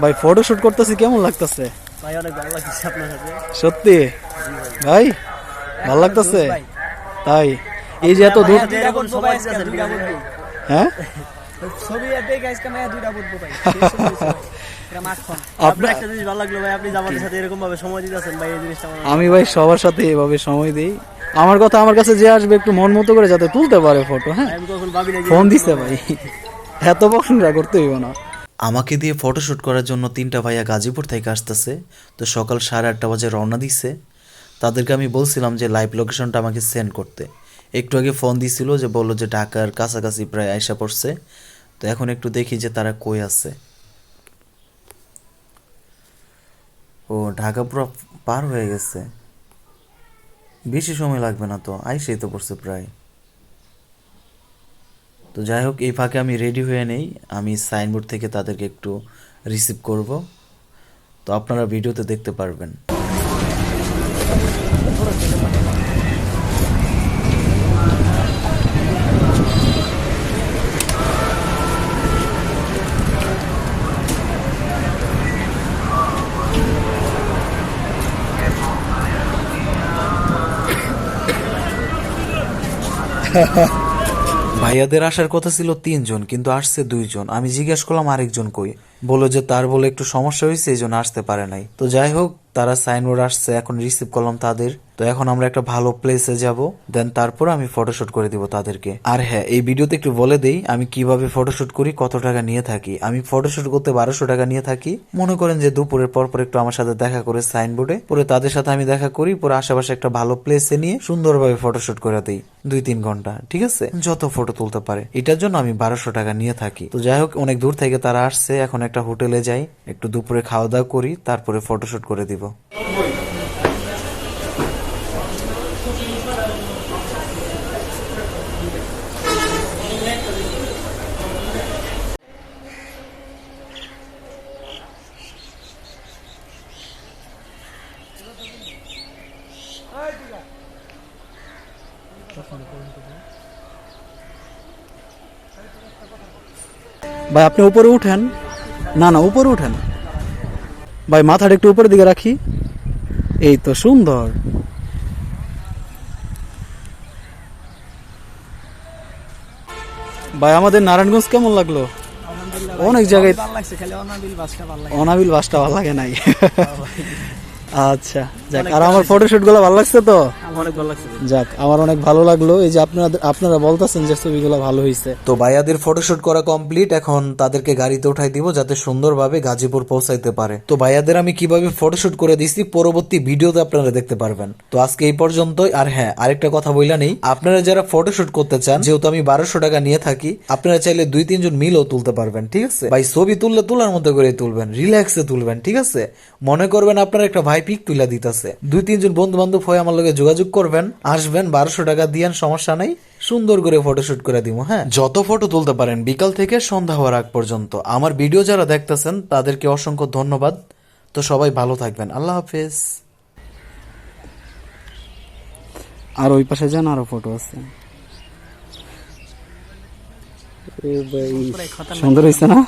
ভাই photo shoot করতেছি কেমন লাগতেছে? ভাই অনেক ভালো লাগছে আপনার সাথে। সত্যি? ভাই ভালো লাগতেছে। তাই? এই যে এত দূর হ্যাঁ? আমি ভাই সবার সাথে এভাবে সময় দিই। আমার কথা আমার কাছে যে আসবে একটু মন মতো করে যাতে তুলতে পারে ফটো হ্যাঁ? ফোন দিছে ভাই। এত প্রশংসা করতে হইব না। আমাকে দিয়ে ফটোশ্যুট করার জন্য তিনটা ভাইয়া গাজীপুর থেকে আসতেছে, তো সকাল সাড়ে আটটা বাজে রওনা দিছে। তাদেরকে আমি বলছিলাম যে লাইভ লোকেশনটা আমাকে সেন্ড করতে। একটু আগে ফোন দিছিল যে বলল যে ঢাকার কাছাকাছি প্রায় আয়সা পড়ছে, তো এখন একটু দেখি যে তারা কই আছে। ও, ঢাকা পুরো পার হয়ে গেছে। বেশি সময় লাগবে না তো, আইসেই তো পড়ছে প্রায়। তো যাই হোক এই ফাঁকে আমি রেডি হয়ে নেই। আমি সাইনবোর্ড থেকে তাদেরকে একটু রিসিভ করব। তো আপনারা ভিডিওতে দেখতে পারবেন। ভাইয়াদের আসার কথা ছিল তিনজন কিন্তু আসছে দুইজন। আমি জিজ্ঞেস করলাম আরেকজন কই? বলল যে তার বলে একটু সমস্যা হয়েছে, এই জন্য আসতে পারে নাই। তো যাই হোক, তারা সাইনবোর্ড আসছে, এখন রিসিভ করলাম তাদের। তো এখন আমরা একটা ভালো প্লেসে যাব দেন তারপর আমি ফটোশুট করে দিব তাদেরকে। আর হ্যাঁ এই ভিডিওতে একটু বলে দেই, আমি কীভাবে ফটোশুট করি, কত টাকা নিয়ে থাকি? আমি ফটোশুট করতে বারোশো টাকা নিয়ে থাকি। মনে করেন যে দুপুরের পর পর একটু আমার সাথে দেখা করে সাইনবোর্ডে পরে তাদের সাথে আমি দেখা করি, পরে আশেপাশে একটা ভালো প্লেসে নিয়ে সুন্দরভাবে ফটোশুট করে দিই, দুই তিন ঘণ্টা, ঠিক আছে? যত ফটো তুলতে পারে। এটার জন্য আমি বারোশো টাকা নিয়ে থাকি। তো যাই হোক, অনেক দূর থেকে তারা আসছে, এখন একটা হোটেলে যাই, একটু দুপুরে খাওয়া দাওয়া করি, তারপরে ফটোশুট করে দিব। ভাই, আপনি উপরে উঠেন। না না উপরে উঠে না। ভাই মাথাটা একটু উপরের দিকে রাখি। এই তো সুন্দর। ভাই আমাদের নারায়ণগঞ্জ কেমন লাগল? অনেক জায়গায় অনাবিল বাসটা ভালো লাগে। নাই। আচ্ছা যাক আর আমার ফটোশুটগুলো ভালো লাগছে তো? অনেক ভালো লাগছে যাক আমার অনেক ভালো লাগল। এই যে আপনারা আপনারা বলতেছেন যে ছবিগুলো ভালো হয়েছে তো ভাইয়াদের ফটোশুট করা কমপ্লিট এখন তাদেরকে গাড়িতে উঠাই দিব যাতে সুন্দরভাবে গাজীপুর পৌঁছাইতে পারে। তো ভাইয়াদের আমি কীভাবে ফটোশুট করে দিছি পরবর্তী ভিডিওতে আপনারা দেখতে পারবেন। তো আজকে এই পর্যন্তই আর হ্যাঁ আরেকটা কথা বইলা নেই। আপনারা যারা ফটোশুট করতে চান যেহেতু আমি বারোশো টাকা নিয়ে থাকি আপনারা চাইলে দুই তিনজন মিলও তুলতে পারবেন ঠিক আছে? ভাই ছবি তুললে তোলার মতো করে তুলবেন রিল্যাক্সে তুলবেন ঠিক আছে? মনে করবেন আপনার একটা ভাই পিক তুলে দিতেছে। দুই তিনজন বন্ধু বান্ধব হয়ে আমার লগে যোগাযোগ করবেন আসবেন বারোশো টাকা দিয়েন সমস্যা নাই সুন্দর করে ফটোশুট করে দিব হ্যাঁ? যত ফটো তুলতে পারেন বিকাল থেকে সন্ধ্যা হওয়ার আগ পর্যন্ত। আমার ভিডিও যারা দেখতেছেন তাদেরকে অসংখ্য ধন্যবাদ। তো সবাই ভালো থাকবেন। আল্লাহ হাফেজ। আর ওই পাশে যান আরও ফটো আছে। সুন্দর হয়েছে না?